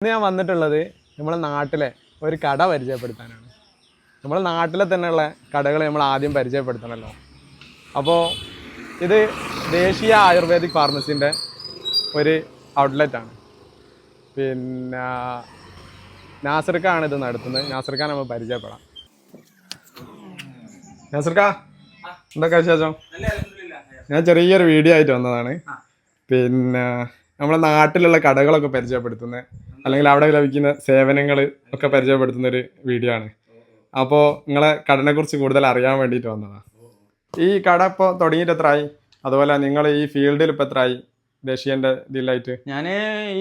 ഇന്ന് ഞാൻ വന്നിട്ടുള്ളത് നമ്മളെ നാട്ടിലെ ഒരു കട പരിചയപ്പെടുത്താനാണ്. നമ്മളെ നാട്ടിലെ തന്നെയുള്ള കടകൾ നമ്മൾ ആദ്യം പരിചയപ്പെടുത്തണമല്ലോ. അപ്പോൾ ഇത് ദേശീയ ആയുർവേദിക് ഫാർമസിന്റെ ഒരു ഔട്ട്ലെറ്റാണ് പിന്നെ നാസർക്കാണ് ഇത് നടത്തുന്നത്. നാസർക്കാൻ നമ്മൾ പരിചയപ്പെടാം. നാസർക്ക എന്തൊക്കെ വിശേഷം? ഞാൻ ചെറിയൊരു വീഡിയോ ആയിട്ട് വന്നതാണ്. പിന്നെ നമ്മുടെ നാട്ടിലുള്ള കടകളൊക്കെ പരിചയപ്പെടുത്തുന്നത് അല്ലെങ്കിൽ അവിടെ ലഭിക്കുന്ന സേവനങ്ങൾ ഒക്കെ പരിചയപ്പെടുത്തുന്ന ഒരു വീഡിയോ ആണ്. അപ്പോൾ നിങ്ങളെ കടനെ കുറിച്ച് കൂടുതൽ അറിയാൻ വേണ്ടിയിട്ട് വന്നതാണ് ഈ കട ഇപ്പോൾ തുടങ്ങിയിട്ട് എത്രയായി അതുപോലെ നിങ്ങൾ ഈ ഫീൽഡിൽ ഇപ്പോൾ എത്രയായി ദേശീയന്റെ ഇതിലായിട്ട്. ഞാൻ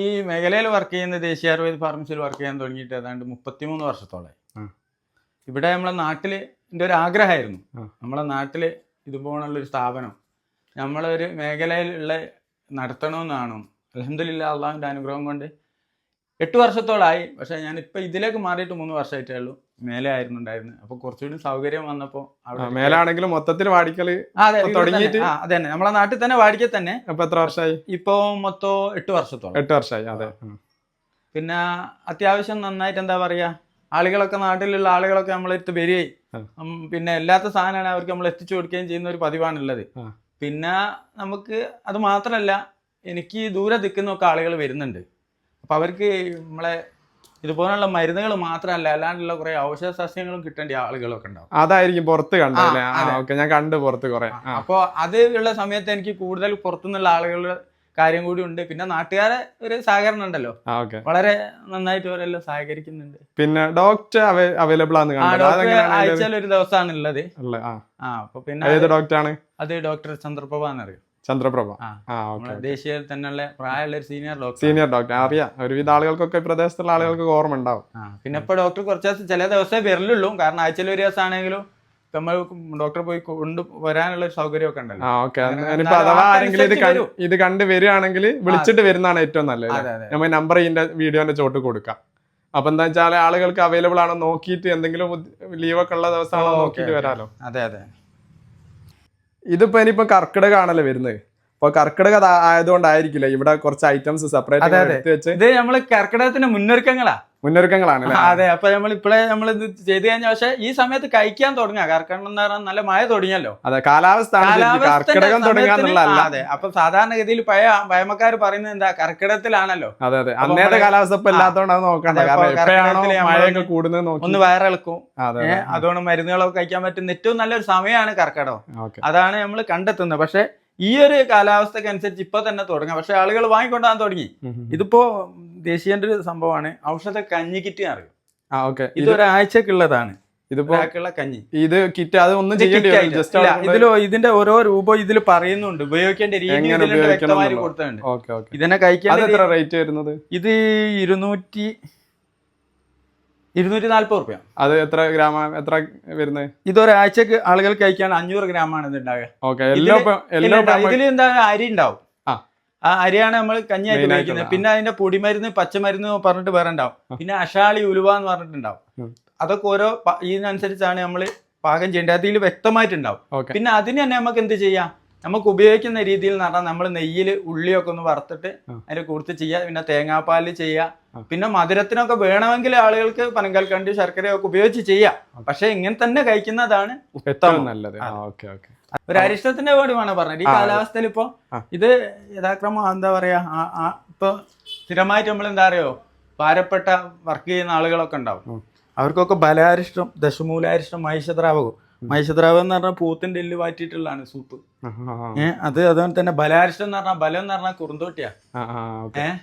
ഈ മേഖലയിൽ വർക്ക് ചെയ്യുന്ന ദേശീയ ആയുർവേദ ഫാർമസിയിൽ വർക്ക് ചെയ്യാൻ തുടങ്ങിയിട്ട് ഏതാണ്ട് മുപ്പത്തിമൂന്ന് വർഷത്തോളം ആ. ഇവിടെ നമ്മളെ നാട്ടിൽ എന്റെ ഒരു ആഗ്രഹമായിരുന്നു. നമ്മളെ നാട്ടിൽ ഇതുപോലുള്ളൊരു സ്ഥാപനം നമ്മളൊരു മേഖലയിലുള്ള നടത്തണമെന്നാണ്. അലഹമില്ല അള്ളാഹുവിന്റെ അനുഗ്രഹം കൊണ്ട് എട്ട് വർഷത്തോളായി. പക്ഷേ ഞാൻ ഞാനിപ്പോൾ ഇതിലേക്ക് മാറിയിട്ട് മൂന്ന് വർഷമായിട്ടേ ഉള്ളൂ. മേലെ ആയിരുന്നു ഉണ്ടായിരുന്നത് അപ്പോൾ കുറച്ചുകൂടി സൗകര്യം വന്നപ്പോൾ മേലാണെങ്കിലും മൊത്തത്തിൽ വാടിക്കൽ അതെ ഇപ്പൊ അതെ തന്നെ. തുടങ്ങിയിട്ട്? നമ്മളെ നാട്ടിൽ തന്നെ വാടിക്കൽ തന്നെ. അപ്പോൾ എത്ര വർഷമായി? ഇപ്പോൾ മൊത്തം എട്ട് വർഷത്തോളം. എട്ട് വർഷമായി അതെ. പിന്നെ അത്യാവശ്യം നന്നായിട്ട് എന്താ പറയാ ആളുകളൊക്കെ നാട്ടിലുള്ള ആളുകളൊക്കെ നമ്മളെടുത്ത് വരികയും പിന്നെ എല്ലാത്ത സാധനമാണ് അവർക്ക് നമ്മൾ എത്തിച്ചു കൊടുക്കുകയും ചെയ്യുന്ന ഒരു പതിവാണുള്ളത്. പിന്നെ നമുക്ക് അത് മാത്രമല്ല എനിക്ക് ദൂരെ നിൽക്കുന്നൊക്കെ ആളുകൾ വരുന്നുണ്ട്. അപ്പൊ അവർക്ക് നമ്മളെ ഇതുപോലുള്ള മരുന്നുകൾ മാത്രമല്ല അല്ലാണ്ടുള്ള കുറെ ഔഷധ സസ്യങ്ങളും കിട്ടേണ്ട ആളുകളൊക്കെ ഉണ്ടാവും. അതായിരിക്കും പുറത്ത് കണ്ടല്ലേ ഓക്കെ ഞാൻ കണ്ട് പുറത്ത് കുറെ. അപ്പോൾ അത് ഉള്ള സമയത്ത് എനിക്ക് കൂടുതൽ പുറത്തുനിന്നുള്ള ആളുകളുടെ കാര്യം കൂടി ഉണ്ട്. പിന്നെ നാട്ടുകാരെ ഒരു സഹകരണം ഉണ്ടല്ലോ. വളരെ നന്നായിട്ട് അവരെല്ലാം സഹകരിക്കുന്നുണ്ട്. പിന്നെ ഡോക്ടർ അവൈലബിൾ ആണ് ആഴ്ചയിൽ ഒരു ദിവസമാണ് ഉള്ളത് ആ. അപ്പൊ പിന്നെ ഏത് ഡോക്ടറാണ് അത് ഡോക്ടർ ചന്ദ്രപ്രഭ എന്നറിയും. ചന്ദ്രപ്രഭ. ദേശീയ തന്നെയുള്ള പ്രായമുള്ള ഒരു സീനിയർ ഡോക്ടർ സീനിയർ ഡോക്ടർ അറിയാം. ഒരുവിധ ആളുകൾക്കൊക്കെ പ്രദേശത്തുള്ള ആളുകൾക്ക് ഓർമ്മ ഉണ്ടാവും പിന്നെ ഇപ്പൊ ഡോക്ടർ കുറച്ച് ദിവസം ചില ദിവസമേ വരലുള്ളൂ. കാരണം ആഴ്ചയിൽ ഒരു ദിവസം ആണെങ്കിലും നമ്മൾ ഡോക്ടറെ പോയി കൊണ്ട് വരാനുള്ള ഒരു സൗകര്യമൊക്കെ ഉണ്ടല്ലോ. അഥവാ ആരെങ്കിലും ഇത്. ഇത് കണ്ട് വരികയാണെങ്കിൽ വിളിച്ചിട്ട് വരുന്നതാണ് ഏറ്റവും നല്ലത്. നമ്മൾ നമ്പർ ഇതിന്റെ വീഡിയോന്റെ ചോട്ട് കൊടുക്കാം. അപ്പൊ എന്താ വെച്ചാൽ ആളുകൾക്ക് അവൈലബിൾ ആണോ നോക്കിയിട്ട് എന്തെങ്കിലും ലീവ് ഒക്കെ ഉള്ള ദിവസമാണോ നോക്കിയിട്ട് വരാലോ. അതെ അതെ. ഇതിപ്പോ ഇനിയിപ്പോ കർക്കിടകാണല്ലോ വരുന്നത്. അപ്പൊ കർക്കിടക ആയതുകൊണ്ടായിരിക്കില്ല ഇവിടെ കുറച്ച് ഐറ്റംസ് സെപ്പറേറ്റ് ഇത് നമ്മൾ കർക്കിടകത്തിന്റെ മുന്നൊരുക്കങ്ങളാ. മുന്നൊരുക്കങ്ങളാണ് അതെ. അപ്പൊ നമ്മൾ ഇപ്പഴേ നമ്മൾ ഇത് ചെയ്ത് കഴിഞ്ഞാൽ പക്ഷെ ഈ സമയത്ത് കഴിക്കാൻ തുടങ്ങുക. കർക്കിടകം എന്ന് പറഞ്ഞാൽ നല്ല മഴ തുടങ്ങിയല്ലോ. അതെ കാലാവസ്ഥ കർക്കിടകം തുടങ്ങാന്നുള്ളതല്ല അതെ. അപ്പൊ സാധാരണഗതിയിൽ പഴയ പഴമക്കാർ പറയുന്നത് എന്താ? കർക്കിടത്തിലാണല്ലോ അതെ അതെ. അന്നേരത്തെ അന്നേത്തെ കാലാവസ്ഥ ഇപ്പൊ ഇല്ലാത്തതുകൊണ്ട് അത് നോക്കണ്ട. മഴയൊക്കെ കൂടുന്നത് ഒന്ന് വയറിളക്കും. അതുകൊണ്ട് മരുന്നുകളൊക്കെ കഴിക്കാൻ പറ്റുന്ന ഏറ്റവും നല്ലൊരു സമയമാണ് കർക്കിടകം. അതാണ് നമ്മൾ കണ്ടെത്തുന്നത്. പക്ഷെ ഈ ഒരു കാലാവസ്ഥക്ക് അനുസരിച്ച് ഇപ്പൊ തന്നെ തുടങ്ങാം. പക്ഷെ ആളുകൾ വാങ്ങിക്കൊണ്ടാൻ തുടങ്ങി. ഇതിപ്പോ ദേശീയന്റെ ഒരു സംഭവമാണ്. ഔഷധ കഞ്ഞി കിറ്റ് അറിയും ആ ഓക്കെ. ഇത് ഒരാഴ്ചക്കുള്ളതാണ് ഇതിപ്പോ കഞ്ഞി. ഇത് കിറ്റ് അത് ഒന്നും ഇത് ഇതിലോ ഇതിന്റെ ഓരോ രൂപം ഇതിൽ പറയുന്നുണ്ട്. ഉപയോഗിക്കേണ്ട രീതി. കൊടുത്തിട്ടുണ്ട്. Okay okay. ഇതിനെ കഴിക്കാൻ എത്ര റേറ്റ് വരുന്നത്? ഇത് ഇരുന്നൂറ്റി ഇരുന്നൂറ്റി നാല്പത് റുപ്യ. അത് എത്ര ഗ്രാം എത്ര വരുന്നത്? ഇതൊരാഴ്ചക്ക് ആളുകൾ കഴിക്കാൻ അഞ്ഞൂറ് ഗ്രാം ആണ് ഇത് ഉണ്ടാകുക ഓക്കെ എല്ലോ എല്ലാ എല്ലോ ഇപ്പൊ ഇതിൽ എന്താ അരി ഉണ്ടാവും. ആ. അരിയാണ് നമ്മൾ കഞ്ഞിയായിട്ട് ഉപയോഗിക്കുന്നത്. പിന്നെ അതിന്റെ പൊടിമരുന്ന് പച്ചമരുന്ന് പറഞ്ഞിട്ട് വേറെ ഉണ്ടാവും. പിന്നെ അഷാളി ഉലുവ എന്ന് പറഞ്ഞിട്ടുണ്ടാവും. അതൊക്കെ ഓരോ ഇതിനനുസരിച്ചാണ് നമ്മൾ പാകം ചെയ്യേണ്ടത്. അതിൽ വ്യക്തമായിട്ടുണ്ടാവും. പിന്നെ അതിന് തന്നെ നമുക്ക് എന്ത് ചെയ്യാം? നമുക്ക് ഉപയോഗിക്കുന്ന രീതിയിൽ എന്ന് പറഞ്ഞാൽ നമ്മൾ നെയ്യിൽ ഉള്ളിയൊക്കെ ഒന്ന് വറുത്തിട്ട്. അതിന്റെ കൂടുതൽ ചെയ്യുക. പിന്നെ തേങ്ങാപ്പാലിൽ ചെയ്യുക. പിന്നെ മധുരത്തിനൊക്കെ വേണമെങ്കിൽ ആളുകൾക്ക് പനങ്കൽക്കണ്ടി ശർക്കരയൊക്കെ ഉപയോഗിച്ച് ചെയ്യാം. പക്ഷെ ഇങ്ങനെ തന്നെ കഴിക്കുന്നതാണ് ഉത്തമം. നല്ലത്. Okay okay. ഒരു അരിഷ്ടത്തിന്റെ വേർഡ് വേണം പറഞ്ഞത്. ഈ. കാലാവസ്ഥയിൽ ഇപ്പൊ ഇത് യഥാക്രമം എന്താ പറയാ ഇപ്പൊ സ്ഥിരമായിട്ട് നമ്മൾ എന്താ അറിയോ ഭാരപ്പെട്ട വർക്ക് ചെയ്യുന്ന ആളുകളൊക്കെ ഉണ്ടാവും. അവർക്കൊക്കെ ബലാരിഷ്ടം ദശമൂലാരിഷ്ടം മഹിഷദ്രാവകം. മഹിഷദ്രാവകം എന്ന് പറഞ്ഞാൽ പൂത്തിന്റെ എല്ല് വാറ്റിയിട്ടുള്ളതാണ് സൂപ്പ്. ഏഹ് അത് അതുപോലെ തന്നെ ബലാരിഷ്ടം എന്ന് പറഞ്ഞാൽ ബലം എന്ന് പറഞ്ഞാൽ കുറുന്തോട്ടിയാ. ഏഹ്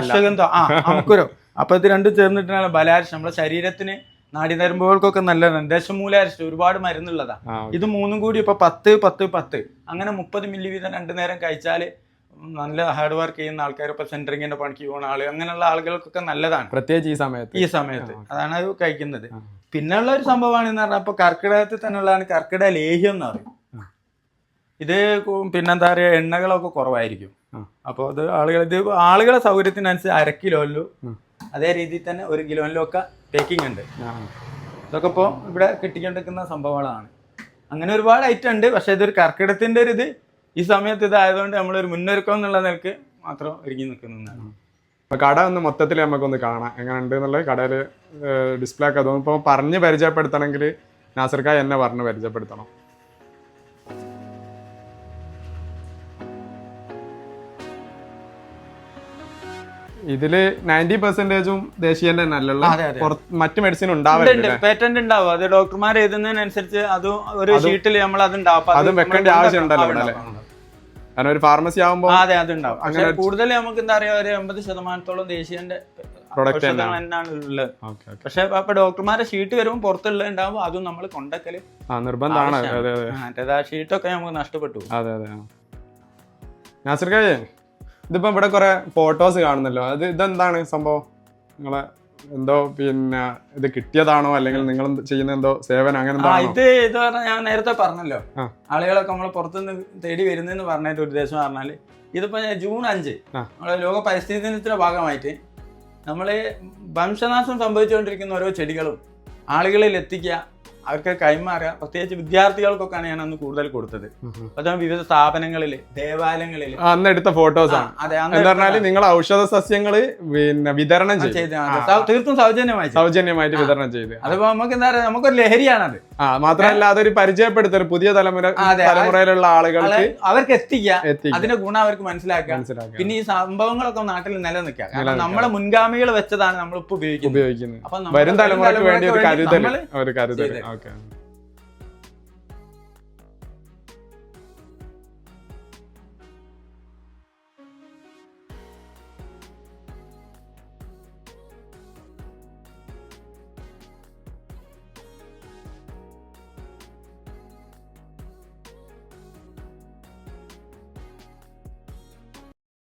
അശ്വഗന്ധം. ആ നമുക്കൊരു അപ്പൊ ഇത് രണ്ടും ചേർന്നിട്ടാണ് ബലാരിഷ്ടം. നമ്മുടെ ശരീരത്തിന് നാടിനരമ്പുകൾക്കൊക്കെ നല്ലതാണ്. ദശമൂലാരിഷ്ടം ഒരുപാട് മരുന്നുള്ളതാ. ഇത് മൂന്നും കൂടി ഇപ്പൊ പത്ത് പത്ത് പത്ത്. അങ്ങനെ മുപ്പത് മില്ലി വീതം രണ്ടു നേരം കഴിച്ചാൽ നല്ല ഹാർഡ് വർക്ക് ചെയ്യുന്ന ആൾക്കാർ ഇപ്പൊ സെന്ററിങ്ങിന്റെ പണിക്ക് പോകുന്ന ആൾ അങ്ങനെയുള്ള ആളുകൾക്കൊക്കെ നല്ലതാണ്. പ്രത്യേകിച്ച് ഈ സമയത്ത്. ഈ സമയത്ത്. അതാണ് അത് കഴിക്കുന്നത്. പിന്നെയുള്ള ഒരു സംഭവമാണ് എന്ന് പറഞ്ഞാൽ ഇപ്പൊ കർക്കിടകത്തിൽ തന്നെയുള്ളതാണ് കർക്കിടക ലേഹ്യം എന്ന് പറയും. ഇത് പിന്നെ പിന്നെന്താ പറയുക എണ്ണകളൊക്കെ കുറവായിരിക്കും. അപ്പൊ അപ്പോൾ അത് ആളുകൾ ഇത് ആളുകളെ സൗകര്യത്തിനനുസരിച്ച് അര കിലോയിലും. അതേ രീതിയിൽ തന്നെ ഒരു കിലോയിലൊക്കെ ഒക്കെ പേക്കിംഗ് ഉണ്ട് ഇതൊക്കെ ഇപ്പോൾ ഇവിടെ കിട്ടിക്കൊണ്ടിരിക്കുന്ന സംഭവങ്ങളാണ്. അങ്ങനെ ഒരുപാട് ഐറ്റം ഉണ്ട്. പക്ഷെ ഇതൊരു കർക്കിടത്തിന്റെ ഒരു ഇത് ഈ സമയത്ത് ഇതായതുകൊണ്ട് നമ്മളൊരു മുന്നൊരുക്കം എന്നുള്ള നിലയ്ക്ക് മാത്രം ഒരുങ്ങി നിൽക്കുന്നതാണ് അപ്പൊ കട ഒന്ന് മൊത്തത്തിൽ നമുക്കൊന്ന് കാണാം. എങ്ങനെ ഉണ്ട് എന്നുള്ളത് കടയിൽ ഡിസ്പ്ലേ ഒക്കെ. തോന്നും ഇപ്പോൾ പറഞ്ഞ് പരിചയപ്പെടുത്തണമെങ്കിൽ നാസർക്കായ് എന്നെ പറഞ്ഞ് പരിചയപ്പെടുത്തണം. ഇതിൽ നയന്റി പെർസെന്റേജും ദേശീയന്റെ തന്നെ അല്ലല്ലോ അതെ, അതെ. പുറത്ത് മറ്റു മെഡിസിൻ ഉണ്ടാവില്ല പേറ്റന്റ് ഉണ്ടാവും. അത് ഡോക്ടർമാർ എഴുതുന്നതിനനുസരിച്ച് അത് ഒരു ഷീറ്റിൽ നമ്മൾ അത് ഉണ്ടാവും. അത് വെക്കേണ്ട ആവശ്യമുണ്ടല്ലോ ഉണ്ടല്ലോ ഉണ്ടാവും. കാരണം ഒരു ഫാർമസി ആകുമ്പോൾ അതെ അതെ ഉണ്ടാവും. പക്ഷെ കൂടുതൽ നമുക്ക് എന്താ പറയാ ഒരു എൺപത് ശതമാനത്തോളം ദേശീയന്റെ പ്രൊഡക്റ്റ് തന്നെയാണ്. ഉള്ളത്. പക്ഷെ അപ്പൊ ഡോക്ടർമാരെ ഷീറ്റ് വരുമ്പോൾ പുറത്തുള്ള ഉണ്ടാവും അതും നമ്മൾ കൊണ്ടക്കൽ നിർബന്ധമാണ് മറ്റേത് ആ ഷീറ്റൊക്കെ നമുക്ക് നഷ്ടപ്പെട്ടു. അതെ അതെ. നാസർക്കായേ ഇതിപ്പോ ഇവിടെ കുറെ ഫോട്ടോസ് കാണുന്നല്ലോ. അത് ഇതെന്താണ് സംഭവം? നിങ്ങളെ എന്തോ പിന്നെ ഇത് കിട്ടിയതാണോ? അല്ലെങ്കിൽ നിങ്ങൾ ചെയ്യുന്ന എന്തോ സേവനം അങ്ങനെ എന്തോ ഇത് ഇത് പറഞ്ഞാൽ ഞാൻ നേരത്തെ പറഞ്ഞല്ലോ. ആളുകളൊക്കെ നമ്മൾ പുറത്തുനിന്ന് തേടി വരുന്നതെന്ന് ഒരു ഉദ്ദേശം പറഞ്ഞാൽ ഇതിപ്പോ ജൂൺ അഞ്ച് നമ്മളെ ലോക പരിസ്ഥിതി ദിനത്തിന്റെ ഭാഗമായിട്ട് നമ്മൾ വംശനാശം സംഭവിച്ചുകൊണ്ടിരിക്കുന്ന ഓരോ ചെടികളും ആളുകളിൽ എത്തിക്കുക അവർക്ക് കൈമാറുക. പ്രത്യേകിച്ച് വിദ്യാർത്ഥികൾക്കൊക്കെയാണ് ഞാൻ അന്ന് കൂടുതൽ കൊടുത്തത്. അതാണ് വിവിധ സ്ഥാപനങ്ങളിൽ ദേവാലയങ്ങളിൽ അന്ന് എടുത്ത ഫോട്ടോസ് ആണ്. അതെ എന്ന് പറഞ്ഞാൽ നിങ്ങൾ ഔഷധ സസ്യങ്ങൾ പിന്നെ വിതരണം ചെയ്ത. അതെ, തീർത്തും സൗജന്യമായി സൗജന്യമായിട്ട് വിതരണം ചെയ്ത്. അതിപ്പോ നമുക്ക് എന്താ പറയാ നമുക്കൊരു ലഹരിയാണത്. ആ മാത്രമല്ല അതൊരു പരിചയപ്പെടുത്തൽ പുതിയ തലമുറ തലമുറയിലുള്ള ആളുകൾക്ക് അവർക്ക് എത്തിക്കുക. എത്തിക്കും അതിന്റെ ഗുണം അവർക്ക് മനസ്സിലാക്കുക. മനസ്സിലാക്കുക. പിന്നെ ഈ സംഭവങ്ങളൊക്കെ നാട്ടിൽ നിലനിൽക്കുക. കാരണം. നമ്മളെ മുൻഗാമികൾ വെച്ചതാണ് നമ്മളിപ്പോ ഉപയോഗിക്കുന്നത്. ഉപയോഗിക്കുന്നത്. അപ്പൊ നമ്മൾ വരും തലമുറയ്ക്ക് വേണ്ടി ഒരു കരുതൽ ഒരു കരുതൽ ചെയ്തത്. ഓക്കെ